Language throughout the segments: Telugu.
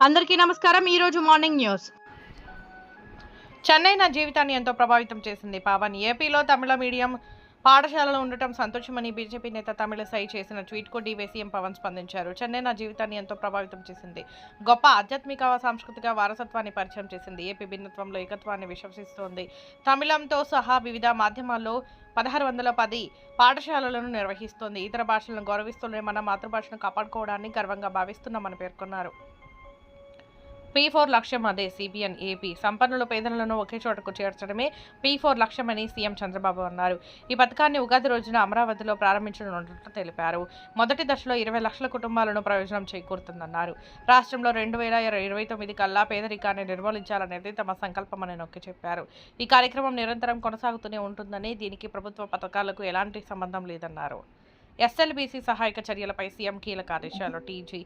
అందరికీ నమస్కారం. ఈ రోజు మార్నింగ్ న్యూస్. చెన్నై నా జీవితాన్ని ఎంతో ప్రభావితం చేసింది. పవన్ ఏపీలో తమిళ మీడియం పాఠశాలలో ఉండటం సంతోషమని బీజేపీ నేత తమిళసై చేసిన ట్వీట్కు డివై సీఎం పవన్ స్పందించారు. చెన్నై నా జీవితాన్ని ఎంతో ప్రభావితం చేసింది. గొప్ప ఆధ్యాత్మిక సాంస్కృతిక వారసత్వాన్ని పరిచయం చేసింది. ఏపీ భిన్నత్వంలో ఏకత్వాన్ని విశ్వసిస్తోంది. తమిళంతో సహా వివిధ మాధ్యమాల్లో పదహారు వందల పది పాఠశాలలను నిర్వహిస్తోంది. ఇతర భాషలను గౌరవిస్తూనే మన మాతృభాషను కాపాడుకోవడాన్ని గర్వంగా భావిస్తున్నామని పేర్కొన్నారు. పీ ఫోర్ లక్ష్యం అదే సిబిఎన్ ఏపీ సంపన్నుల పేదలను ఒకే చోటకు చేర్చడమే పీ ఫోర్ లక్ష్యమని సీఎం చంద్రబాబు అన్నారు. ఈ పథకాన్ని ఉగాది రోజున అమరావతిలో ప్రారంభించనున్నట్లు తెలిపారు. మొదటి దశలో ఇరవై లక్షల కుటుంబాలను ప్రయోజనం చేకూరుతుందన్నారు. రాష్ట్రంలో రెండు వేల ఇరవై తొమ్మిది కల్లా పేదరికాన్ని నిర్మూలించాలనేది తమ సంకల్పమని నొక్కి చెప్పారు. ఈ కార్యక్రమం నిరంతరం కొనసాగుతూనే ఉంటుందని దీనికి ప్రభుత్వ పథకాలకు ఎలాంటి సంబంధం లేదన్నారు. ఎస్ఎల్బీసీ సహాయక చర్యలపై సీఎం కీలక ఆదేశాలు. టీజీ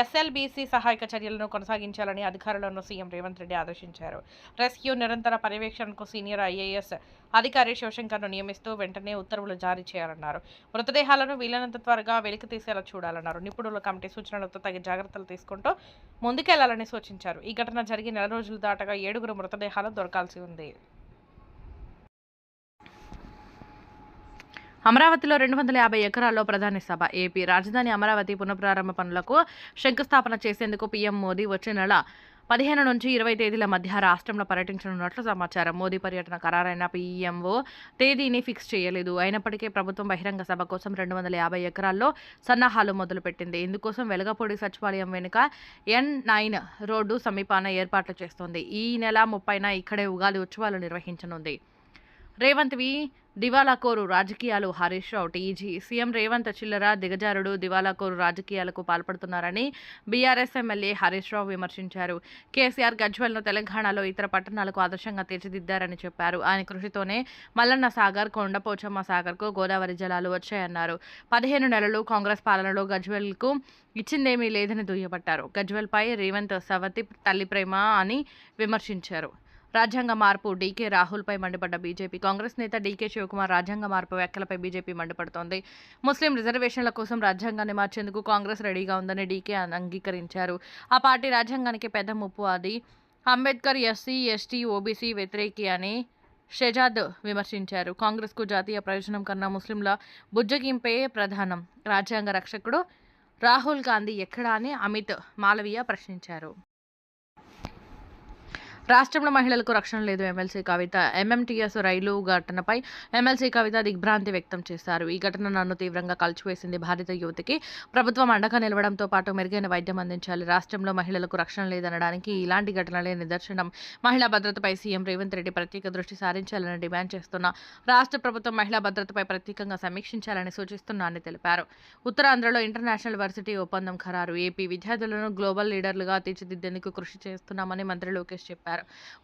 ఎస్ఎల్బీసీ సహాయక చర్యలను కొనసాగించాలని అధికారులను సీఎం రేవంత్ రెడ్డి ఆదేశించారు. రెస్క్యూ నిరంతర పర్యవేక్షణకు సీనియర్ ఐఏఎస్ అధికారి శివశంకర్ను నియమిస్తూ వెంటనే ఉత్తర్వులు జారీ చేయాలన్నారు. మృతదేహాలను వీలైనంత త్వరగా వెలికి తీసేలా చూడాలన్నారు. నిపుణుల కమిటీ సూచనలతో తగిన జాగ్రత్తలు తీసుకుంటూ ముందుకెళ్ళాలని సూచించారు. ఈ ఘటన జరిగి నెల రోజులు దాటగా ఏడుగురు మృతదేహాలు దొరకాల్సి ఉంది. అమరావతిలో రెండు వందల యాభై ఎకరాల్లో ప్రధాని సభ. ఏపీ రాజధాని అమరావతి పునఃప్రారంభ పనులకు శంకుస్థాపన చేసేందుకు పీఎం మోదీ వచ్చే నెల పదిహేను నుంచి ఇరవై తేదీల మధ్య రాష్ట్రంలో పర్యటించనున్నట్లు సమాచారం. మోదీ పర్యటన ఖరారైన పీఎంఓ తేదీని ఫిక్స్ చేయలేదు. అయినప్పటికీ ప్రభుత్వం బహిరంగ సభ కోసం రెండు వందల యాభై ఎకరాల్లో సన్నాహాలు మొదలుపెట్టింది. ఇందుకోసం వెలగపూడి సచివాలయం వెనుక ఎన్ నైన్ రోడ్డు సమీపాన ఏర్పాట్లు చేస్తోంది. ఈ నెల ముప్పైన ఇక్కడే ఉగాది ఉత్సవాలు నిర్వహించనుంది. రేవంత్వి దివాలాకోరు రాజకీయాలు హరీష్ రావు టీజీ. సీఎం రేవంత్ చిల్లర దిగజారుడు దివాలాకోరు రాజకీయాలకు పాల్పడుతున్నారని బీఆర్ఎస్ ఎమ్మెల్యే హరీష్ రావు విమర్శించారు. కేసీఆర్ గజ్వల్ను తెలంగాణలో ఇతర పట్టణాలకు ఆదర్శంగా తీర్చిదిద్దారని చెప్పారు. ఆయన కృషితోనే మల్లన్న సాగర్ కొండపోచమ్మ సాగర్కు గోదావరి జలాలు వచ్చాయన్నారు. పదిహేను నెలలు కాంగ్రెస్ పాలనలో గజ్వెల్కు ఇచ్చిందేమీ లేదని దుయ్యబట్టారు. గజ్వెల్పై రేవంత్ సవతి తల్లి ప్రేమ అని విమర్శించారు. రాజ్యాంగ మార్పు డీకే రాహుల్పై మండిపడ్డ బీజేపీ కాంగ్రెస్ నేత డీకే శివకుమార్ రాజ్యాంగ మార్పు వ్యాఖ్యలపై బీజేపీ మండిపడుతోంది. ముస్లిం రిజర్వేషన్ల కోసం రాజ్యాంగాన్ని మార్చేందుకు కాంగ్రెస్ రెడీగా ఉందని డీకే అంగీకరించారు. ఆ పార్టీ రాజ్యాంగానికి పెద్ద ముప్పు అది. అంబేద్కర్ ఎస్సీ ఎస్టీ ఓబీసీ వ్యతిరేకి అని షెజాద్ విమర్శించారు. కాంగ్రెస్కు జాతీయ ప్రయోజనం కన్నా ముస్లింల బుజ్జగింపే ప్రధానం. రాజ్యాంగ రక్షకుడు రాహుల్ గాంధీ ఎక్కడా అని అమిత్ మాలవీయ ప్రశ్నించారు. రాష్ట్రంలో మహిళలకు రక్షణ లేదు ఎమ్మెల్సీ కవిత. ఎంఎంటీఎస్ రైలు ఘటనపై ఎమ్మెల్సీ కవిత దిగ్భ్రాంతి వ్యక్తం చేశారు. ఈ ఘటన నన్ను తీవ్రంగా కలిచివేసింది. భారత యువతికి ప్రభుత్వం అండగా నిలవడంతో పాటు మెరుగైన వైద్యం అందించాలి. రాష్ట్రంలో మహిళలకు రక్షణ లేదనడానికి ఇలాంటి ఘటనలే నిదర్శనం. మహిళా భద్రతపై సీఎం రేవంత్ రెడ్డి ప్రత్యేక దృష్టి సారించాలని డిమాండ్ చేస్తున్న రాష్ట్ర ప్రభుత్వం మహిళా భద్రతపై ప్రత్యేకంగా సమీక్షించాలని సూచిస్తున్నానని తెలిపారు. ఉత్తరాంధ్రలో ఇంటర్నేషనల్ వర్సిటీ ఒప్పందం ఖరారు. ఏపీ విద్యార్థులను గ్లోబల్ లీడర్లుగా తీర్చిదిద్దేందుకు కృషి చేస్తున్నామని మంత్రి లోకేష్ చెప్పారు.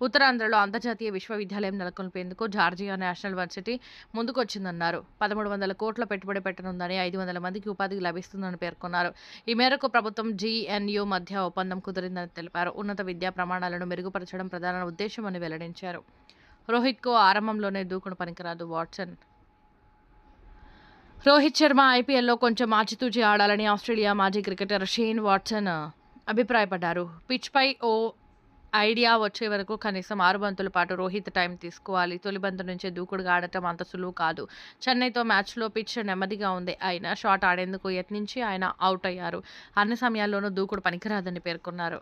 ఉత్తరాంధ్రలో అంతర్జాతీయ విశ్వవిద్యాలయం నెలకొల్పేందుకు జార్జియా నేషనల్ వర్సిటీ ముందుకొచ్చిందన్నారు. పదమూడు వందల కోట్ల పెట్టుబడి పెట్టనుందని ఐదు వందల మందికి ఉపాధి లభిస్తుందని పేర్కొన్నారు. ఈ మేరకు ప్రభుత్వం జీఎన్యు మధ్య ఒప్పందం కుదిరిందని తెలిపారు. ఉన్నత విద్యా ప్రమాణాలను మెరుగుపరచడం ప్రధాన ఉద్దేశమని వెల్లడించారు. రోహిత్కు ఆరంభంలోనే దూకుడు పనికిరాదు వాట్సన్. రోహిత్ శర్మ ఐపీఎల్లో కొంచెం ఆచితూచి ఆడాలని ఆస్ట్రేలియా మాజీ క్రికెటర్ షేన్ వాట్సన్ అభిప్రాయపడ్డారు. పిచ్పై ఓ ఐడియా వచ్చే వరకు కనీసం ఆరు బంతుల పాటు రోహిత్ టైం తీసుకోవాలి. తొలి బంతు నుంచే దూకుడుగా ఆడటం అంత సులువు కాదు. చెన్నైతో మ్యాచ్లో పిచ్ నెమ్మదిగా ఉంది. అయినా షాట్ ఆడేందుకు యత్నించి ఆయన అవుట్ అయ్యారు. అన్ని సమయాల్లోనూ దూకుడు పనికిరాదని పేర్కొన్నారు.